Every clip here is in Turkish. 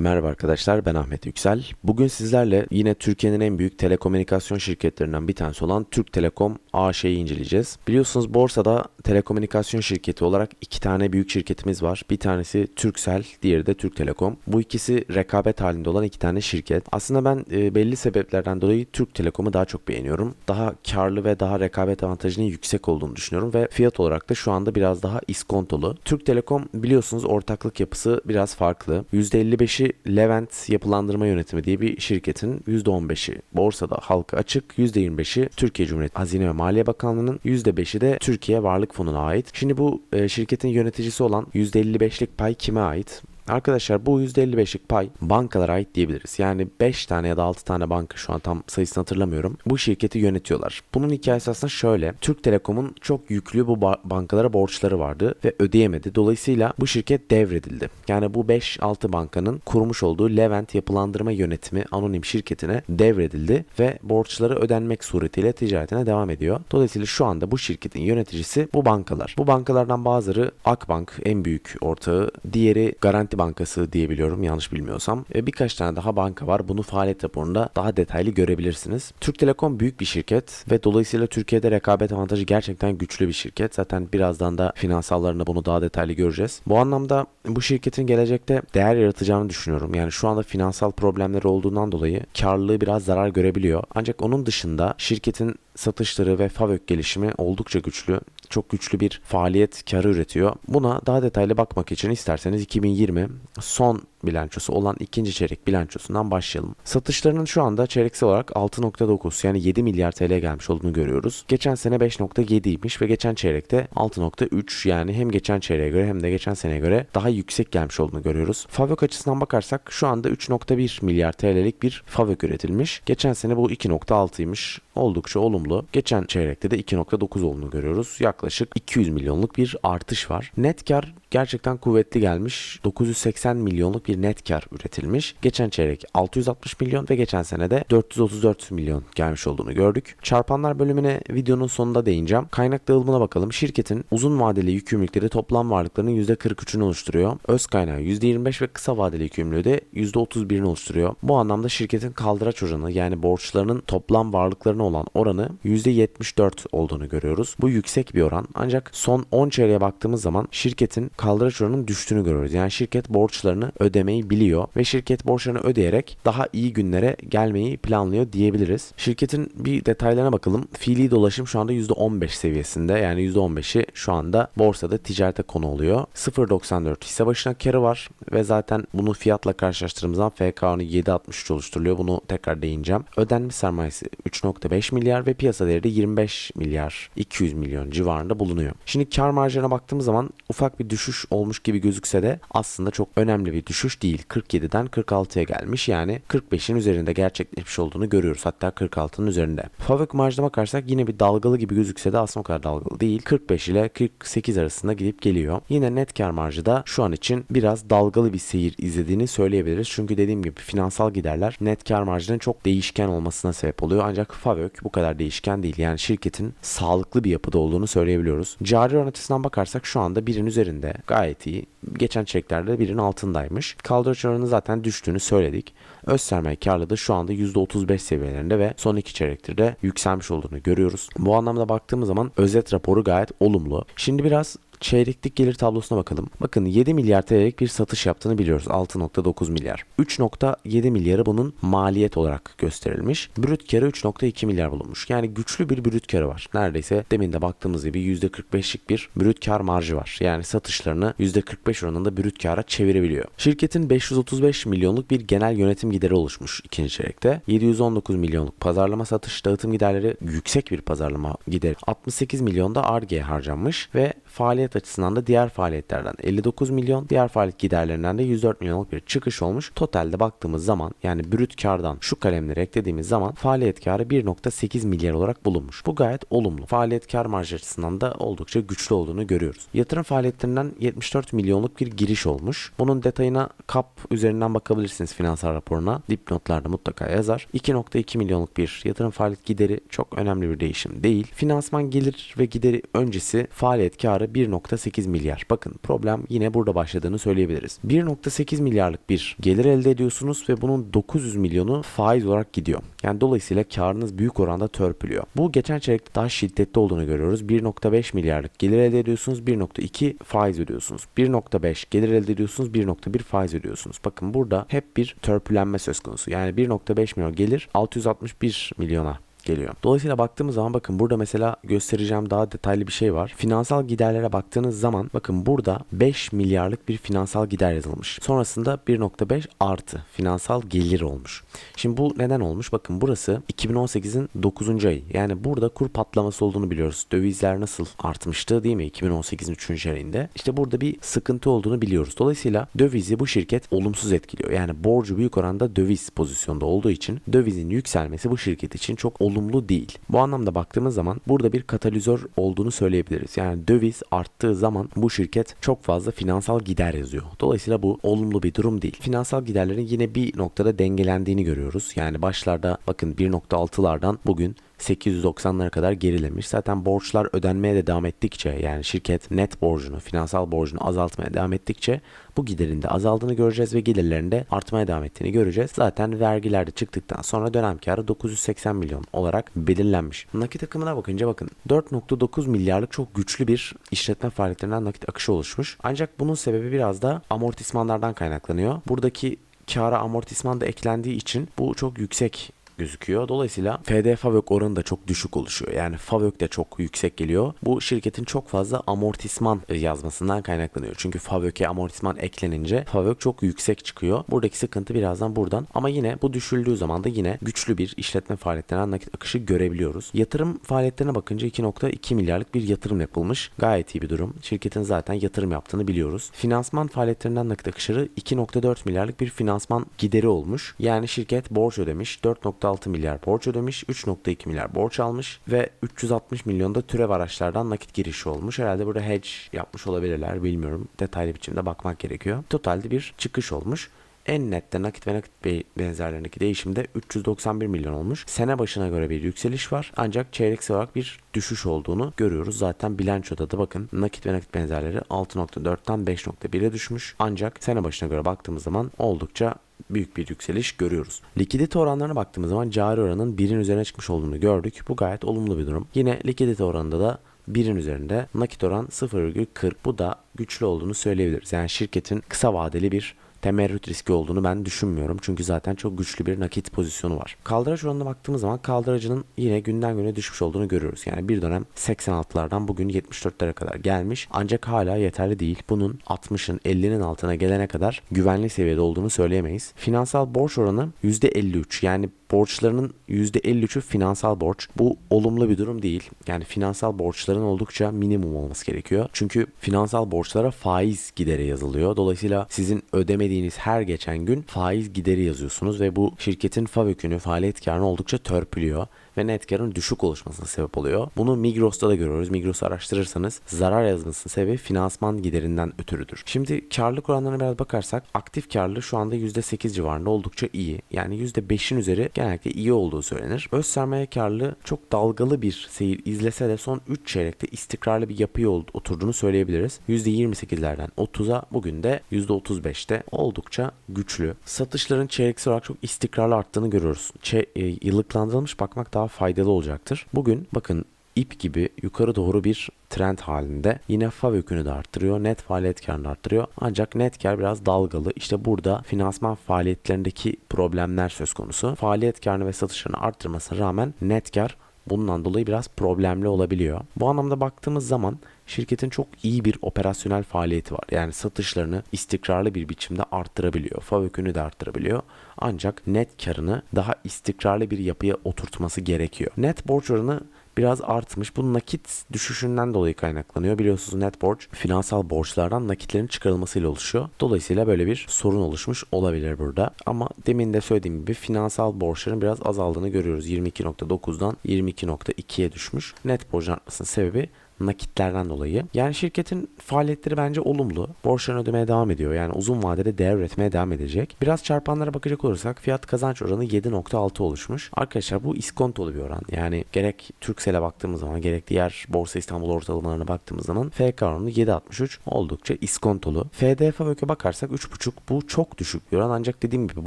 Merhaba arkadaşlar ben Ahmet Yüksel. Bugün sizlerle yine Türkiye'nin en büyük telekomünikasyon şirketlerinden bir tanesi olan Türk Telekom AŞ'yi inceleyeceğiz. Biliyorsunuz borsada telekomünikasyon şirketi olarak iki tane büyük şirketimiz var. Bir tanesi Turkcell, diğeri de Türk Telekom. Bu ikisi rekabet halinde olan iki tane şirket. Aslında ben e, belli sebeplerden dolayı Türk Telekom'u daha çok beğeniyorum. Daha karlı ve daha rekabet avantajının yüksek olduğunu düşünüyorum ve fiyat olarak da şu anda biraz daha iskontolu. Türk Telekom biliyorsunuz ortaklık yapısı biraz farklı. %55'i Levent Yapılandırma Yönetimi diye bir şirketin %15'i borsada halka açık, %25'i Türkiye Cumhuriyeti Hazine ve Maliye Bakanlığı'nın %5'i de Türkiye Varlık Fonu'na ait. Şimdi bu e, şirketin yöneticisi olan %55'lik pay kime ait? Arkadaşlar bu %55'lik pay bankalara ait diyebiliriz. Yani 5 tane ya da 6 tane banka şu an tam sayısını hatırlamıyorum. Bu şirketi yönetiyorlar. Bunun hikayesi aslında şöyle. Türk Telekom'un çok yüklü bu ba- bankalara borçları vardı ve ödeyemedi. Dolayısıyla bu şirket devredildi. Yani bu 5-6 bankanın kurmuş olduğu Levent Yapılandırma Yönetimi anonim şirketine devredildi ve borçları ödenmek suretiyle ticaretine devam ediyor. Dolayısıyla şu anda bu şirketin yöneticisi bu bankalar. Bu bankalardan bazıları Akbank en büyük ortağı, diğeri Garanti Bankası diyebiliyorum yanlış bilmiyorsam. E, birkaç tane daha banka var. Bunu faaliyet raporunda daha detaylı görebilirsiniz. Türk Telekom büyük bir şirket ve dolayısıyla Türkiye'de rekabet avantajı gerçekten güçlü bir şirket. Zaten birazdan da finansallarını bunu daha detaylı göreceğiz. Bu anlamda bu şirketin gelecekte değer yaratacağını düşünüyorum. Yani şu anda finansal problemleri olduğundan dolayı karlılığı biraz zarar görebiliyor. Ancak onun dışında şirketin satışları ve FAVÖK gelişimi oldukça güçlü. Çok güçlü bir faaliyet karı üretiyor. Buna daha detaylı bakmak için isterseniz 2020 son bilançosu olan ikinci çeyrek bilançosundan başlayalım. Satışlarının şu anda çeyreksel olarak 6.9 yani 7 milyar TL gelmiş olduğunu görüyoruz. Geçen sene 5.7'ymiş ve geçen çeyrekte 6.3 yani hem geçen çeyreğe göre hem de geçen seneye göre daha yüksek gelmiş olduğunu görüyoruz. Favök açısından bakarsak şu anda 3.1 milyar TL'lik bir Favök üretilmiş. Geçen sene bu 2.6'ymış. Oldukça olumlu. Geçen çeyrekte de 2.9 olduğunu görüyoruz. Yaklaşık 200 milyonluk bir artış var. Net kar gerçekten kuvvetli gelmiş. 980 milyonluk bir net kar üretilmiş. Geçen çeyrek 660 milyon ve geçen sene de 434 milyon gelmiş olduğunu gördük. Çarpanlar bölümüne videonun sonunda değineceğim. Kaynak dağılımına bakalım. Şirketin uzun vadeli yükümlülükleri toplam varlıklarının %43'ünü oluşturuyor. Öz kaynağı %25 ve kısa vadeli yükümlülüğü de %31'ini oluşturuyor. Bu anlamda şirketin kaldıraç oranı yani borçlarının toplam varlıklarına olan oranı %74 olduğunu görüyoruz. Bu yüksek bir oran. Ancak son 10 çeyreğe baktığımız zaman şirketin kaldıraç oranının düştüğünü görüyoruz. Yani şirket borçlarını ödemeyi biliyor ve şirket borçlarını ödeyerek daha iyi günlere gelmeyi planlıyor diyebiliriz. Şirketin bir detaylarına bakalım. Fiili dolaşım şu anda %15 seviyesinde. Yani %15'i şu anda borsada ticarete konu oluyor. 0.94 hisse başına karı var ve zaten bunu fiyatla karşılaştırdığımızda FK'nı 7.63 oluşturuluyor. Bunu tekrar değineceğim. Ödenmiş sermayesi 3.5 milyar ve piyasa değeri de 25 milyar 200 milyon civarında bulunuyor. Şimdi kar marjına baktığımız zaman ufak bir düşüş olmuş gibi gözükse de aslında çok önemli bir düşüş değil. 47'den 46'ya gelmiş yani 45'in üzerinde gerçekleşmiş olduğunu görüyoruz. Hatta 46'nın üzerinde. Favök marjına bakarsak yine bir dalgalı gibi gözükse de aslında o kadar dalgalı değil. 45 ile 48 arasında gidip geliyor. Yine net kar marjı da şu an için biraz dalgalı bir seyir izlediğini söyleyebiliriz. Çünkü dediğim gibi finansal giderler net kar marjının çok değişken olmasına sebep oluyor. Ancak Favök bu kadar değişken değil. Yani şirketin sağlıklı bir yapıda olduğunu söyleyebiliyoruz. Cari oran açısından bakarsak şu anda birin üzerinde gayet iyi. Geçen çeklerde birin altındaymış. Kaldıraç oranı zaten düştüğünü söyledik. Öz sermaye karlılığı şu anda %35 seviyelerinde ve son iki çeyrektir de yükselmiş olduğunu görüyoruz. Bu anlamda baktığımız zaman özet raporu gayet olumlu. Şimdi biraz çeyreklik gelir tablosuna bakalım. Bakın 7 milyar TL'lik bir satış yaptığını biliyoruz. 6.9 milyar. 3.7 milyarı bunun maliyet olarak gösterilmiş. Brüt karı 3.2 milyar bulunmuş. Yani güçlü bir brüt karı var. Neredeyse demin de baktığımız gibi %45'lik bir brüt kar marjı var. Yani satışlarını %45 oranında brüt kara çevirebiliyor. Şirketin 535 milyonluk bir genel yönetim gideri oluşmuş ikinci çeyrekte. 719 milyonluk pazarlama satış dağıtım giderleri yüksek bir pazarlama gideri. 68 milyonda ARGE harcanmış ve faaliyet açısından da diğer faaliyetlerden 59 milyon, diğer faaliyet giderlerinden de 104 milyonluk bir çıkış olmuş. Totalde baktığımız zaman yani brüt kardan şu kalemleri eklediğimiz zaman faaliyet karı 1.8 milyar olarak bulunmuş. Bu gayet olumlu. Faaliyet kar marjı açısından da oldukça güçlü olduğunu görüyoruz. Yatırım faaliyetlerinden 74 milyonluk bir giriş olmuş. Bunun detayına KAP üzerinden bakabilirsiniz finansal raporuna. Dipnotlarda mutlaka yazar. 2.2 milyonluk bir yatırım faaliyet gideri çok önemli bir değişim değil. Finansman gelir ve gideri öncesi faaliyet karı 1.8 milyar. Bakın problem yine burada başladığını söyleyebiliriz. 1.8 milyarlık bir gelir elde ediyorsunuz ve bunun 900 milyonu faiz olarak gidiyor. Yani dolayısıyla karınız büyük oranda törpülüyor. Bu geçen çeyrekte daha şiddetli olduğunu görüyoruz. 1.5 milyarlık gelir elde ediyorsunuz. 1.2 faiz ödüyorsunuz. 1.5 gelir elde ediyorsunuz. 1.1 faiz ödüyorsunuz. Bakın burada hep bir törpülenme söz konusu. Yani 1.5 milyon gelir 661 milyona geliyor. Dolayısıyla baktığımız zaman bakın burada mesela göstereceğim daha detaylı bir şey var. Finansal giderlere baktığınız zaman bakın burada 5 milyarlık bir finansal gider yazılmış. Sonrasında 1.5 artı finansal gelir olmuş. Şimdi bu neden olmuş? Bakın burası 2018'in 9. ayı. Yani burada kur patlaması olduğunu biliyoruz. Dövizler nasıl artmıştı değil mi? 2018'in 3. ayında. İşte burada bir sıkıntı olduğunu biliyoruz. Dolayısıyla dövizi bu şirket olumsuz etkiliyor. Yani borcu büyük oranda döviz pozisyonda olduğu için dövizin yükselmesi bu şirket için çok olumlu değil. Bu anlamda baktığımız zaman burada bir katalizör olduğunu söyleyebiliriz. Yani döviz arttığı zaman bu şirket çok fazla finansal gider yazıyor. Dolayısıyla bu olumlu bir durum değil. Finansal giderlerin yine bir noktada dengelendiğini görüyoruz. Yani başlarda bakın 1.6'lardan bugün 890'lara kadar gerilemiş. Zaten borçlar ödenmeye de devam ettikçe yani şirket net borcunu, finansal borcunu azaltmaya devam ettikçe bu giderin de azaldığını göreceğiz ve gelirlerin de artmaya devam ettiğini göreceğiz. Zaten vergiler de çıktıktan sonra dönem karı 980 milyon olarak belirlenmiş. Nakit akımına bakınca bakın 4.9 milyarlık çok güçlü bir işletme faaliyetlerinden nakit akışı oluşmuş. Ancak bunun sebebi biraz da amortismanlardan kaynaklanıyor. Buradaki kâra amortisman da eklendiği için bu çok yüksek gözüküyor. Dolayısıyla FD FAVÖK oranı da çok düşük oluşuyor. Yani FAVÖK de çok yüksek geliyor. Bu şirketin çok fazla amortisman yazmasından kaynaklanıyor. Çünkü FAVÖK'e amortisman eklenince FAVÖK çok yüksek çıkıyor. Buradaki sıkıntı birazdan buradan. Ama yine bu düşüldüğü zaman da yine güçlü bir işletme faaliyetlerinden nakit akışı görebiliyoruz. Yatırım faaliyetlerine bakınca 2.2 milyarlık bir yatırım yapılmış. Gayet iyi bir durum. Şirketin zaten yatırım yaptığını biliyoruz. Finansman faaliyetlerinden nakit akışı 2.4 milyarlık bir finansman gideri olmuş. Yani şirket borç ödemiş. 4. 4.6 milyar borç ödemiş, 3.2 milyar borç almış ve 360 milyon da türev araçlardan nakit girişi olmuş. Herhalde burada hedge yapmış olabilirler bilmiyorum. Detaylı biçimde bakmak gerekiyor. Totalde bir çıkış olmuş. En nette nakit ve nakit benzerlerindeki değişimde 391 milyon olmuş. Sene başına göre bir yükseliş var. Ancak çeyreksel olarak bir düşüş olduğunu görüyoruz. Zaten bilançoda da bakın nakit ve nakit benzerleri 6.4'ten 5.1'e düşmüş. Ancak sene başına göre baktığımız zaman oldukça büyük bir yükseliş görüyoruz. Likidite oranlarına baktığımız zaman cari oranın birin üzerine çıkmış olduğunu gördük. Bu gayet olumlu bir durum. Yine likidite oranında da birin üzerinde nakit oran 0,40 bu da güçlü olduğunu söyleyebiliriz. Yani şirketin kısa vadeli bir temerrüt riski olduğunu ben düşünmüyorum. Çünkü zaten çok güçlü bir nakit pozisyonu var. Kaldıraç oranına baktığımız zaman kaldıracının yine günden güne düşmüş olduğunu görüyoruz. Yani bir dönem 86'lardan bugün 74'lere kadar gelmiş. Ancak hala yeterli değil. Bunun 60'ın 50'nin altına gelene kadar güvenli seviyede olduğunu söyleyemeyiz. Finansal borç oranı %53 yani borçlarının %53'ü finansal borç. Bu olumlu bir durum değil. Yani finansal borçların oldukça minimum olması gerekiyor. Çünkü finansal borçlara faiz gideri yazılıyor. Dolayısıyla sizin ödemediğiniz her geçen gün faiz gideri yazıyorsunuz ve bu şirketin FAVÖK'ünü, faaliyet karını oldukça törpülüyor ve net karın düşük oluşmasına sebep oluyor. Bunu Migros'ta da görüyoruz. Migros'u araştırırsanız zarar yazmasının sebebi finansman giderinden ötürüdür. Şimdi karlılık oranlarına biraz bakarsak aktif karlılığı şu anda %8 civarında oldukça iyi. Yani %5'in üzeri genellikle iyi olduğu söylenir. Öz sermaye karlılığı çok dalgalı bir seyir izlese de son 3 çeyrekte istikrarlı bir yapıya oturduğunu söyleyebiliriz. %28'lerden 30'a bugün de %35'te oldukça güçlü. Satışların çeyreksel olarak çok istikrarlı arttığını görüyoruz. Çe e, yıllıklandırılmış bakmak daha faydalı olacaktır. Bugün bakın ip gibi yukarı doğru bir trend halinde. Yine FAV yükünü de arttırıyor. Net faaliyet karını arttırıyor. Ancak net kar biraz dalgalı. İşte burada finansman faaliyetlerindeki problemler söz konusu. Faaliyet karını ve satışlarını arttırmasına rağmen net kar bundan dolayı biraz problemli olabiliyor. Bu anlamda baktığımız zaman şirketin çok iyi bir operasyonel faaliyeti var. Yani satışlarını istikrarlı bir biçimde arttırabiliyor. FAVÖK'ünü de arttırabiliyor. Ancak net karını daha istikrarlı bir yapıya oturtması gerekiyor. Net borç oranı biraz artmış. Bu nakit düşüşünden dolayı kaynaklanıyor. Biliyorsunuz net borç finansal borçlardan nakitlerin çıkarılmasıyla oluşuyor. Dolayısıyla böyle bir sorun oluşmuş olabilir burada. Ama demin de söylediğim gibi finansal borçların biraz azaldığını görüyoruz. 22.9'dan 22.2'ye düşmüş. Net borcun artmasının sebebi nakitlerden dolayı. Yani şirketin faaliyetleri bence olumlu. Borçlarını ödemeye devam ediyor. Yani uzun vadede değer üretmeye devam edecek. Biraz çarpanlara bakacak olursak fiyat kazanç oranı 7.6 oluşmuş. Arkadaşlar bu iskontolu bir oran. Yani gerek Turkcell'e baktığımız zaman gerek diğer Borsa İstanbul ortalamalarına baktığımız zaman FK oranı 7.63 oldukça iskontolu. FD FAVÖK'e bakarsak 3.5 bu çok düşük bir oran ancak dediğim gibi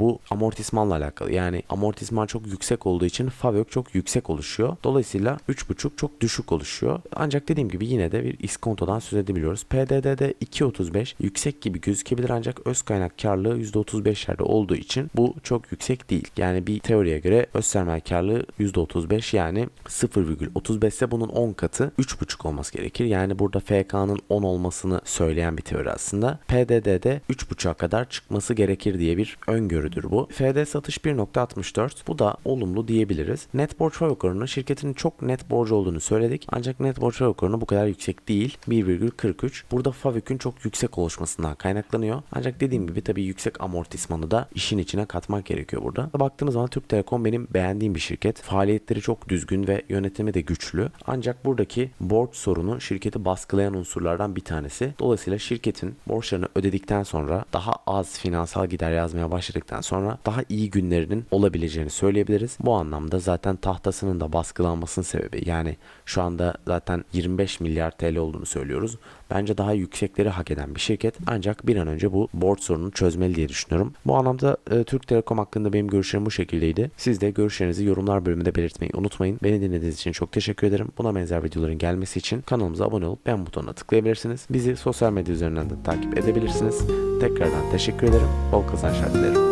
bu amortismanla alakalı. Yani amortisman çok yüksek olduğu için FAVÖK çok yüksek oluşuyor. Dolayısıyla 3.5 çok düşük oluşuyor. Ancak dediğim gibi yine de bir iskontodan söz edebiliyoruz. PDD'de 2.35 yüksek gibi gözükebilir ancak öz kaynak karlılığı %35'lerde olduğu için bu çok yüksek değil. Yani bir teoriye göre öz sermaye karlılığı %35 yani 0,35 ise bunun 10 katı 3.5 olması gerekir. Yani burada FK'nın 10 olmasını söyleyen bir teori aslında. PDD'de 3.5'a kadar çıkması gerekir diye bir öngörüdür bu. FD satış 1.64 bu da olumlu diyebiliriz. Net borç fabrik oranı şirketin çok net borcu olduğunu söyledik. Ancak net borç fabrik oranı bu kadar yüksek değil. 1,43. Burada fabrikün çok yüksek oluşmasından kaynaklanıyor. Ancak dediğim gibi tabii yüksek amortismanı da işin içine katmak gerekiyor burada. Baktığımız zaman Türk Telekom benim beğendiğim bir şirket. Faaliyetleri çok düzgün ve yönetimi de güçlü. Ancak buradaki borç sorunu şirketi baskılayan unsurlardan bir tanesi. Dolayısıyla şirketin borçlarını ödedikten sonra daha az finansal gider yazmaya başladıktan sonra daha iyi günlerinin olabileceğini söyleyebiliriz. Bu anlamda zaten tahtasının da baskılanmasının sebebi yani şu anda zaten 25 milyar TL olduğunu söylüyoruz. Bence daha yüksekleri hak eden bir şirket. Ancak bir an önce bu borç sorununu çözmeli diye düşünüyorum. Bu anlamda e, Türk Telekom hakkında benim görüşlerim bu şekildeydi. Siz de görüşlerinizi yorumlar bölümünde belirtmeyi unutmayın. Beni dinlediğiniz için çok teşekkür ederim. Buna benzer videoların gelmesi için kanalımıza abone olup beğen butonuna tıklayabilirsiniz. Bizi sosyal medya üzerinden de takip edebilirsiniz. Tekrardan teşekkür ederim. Bol kazançlar dilerim.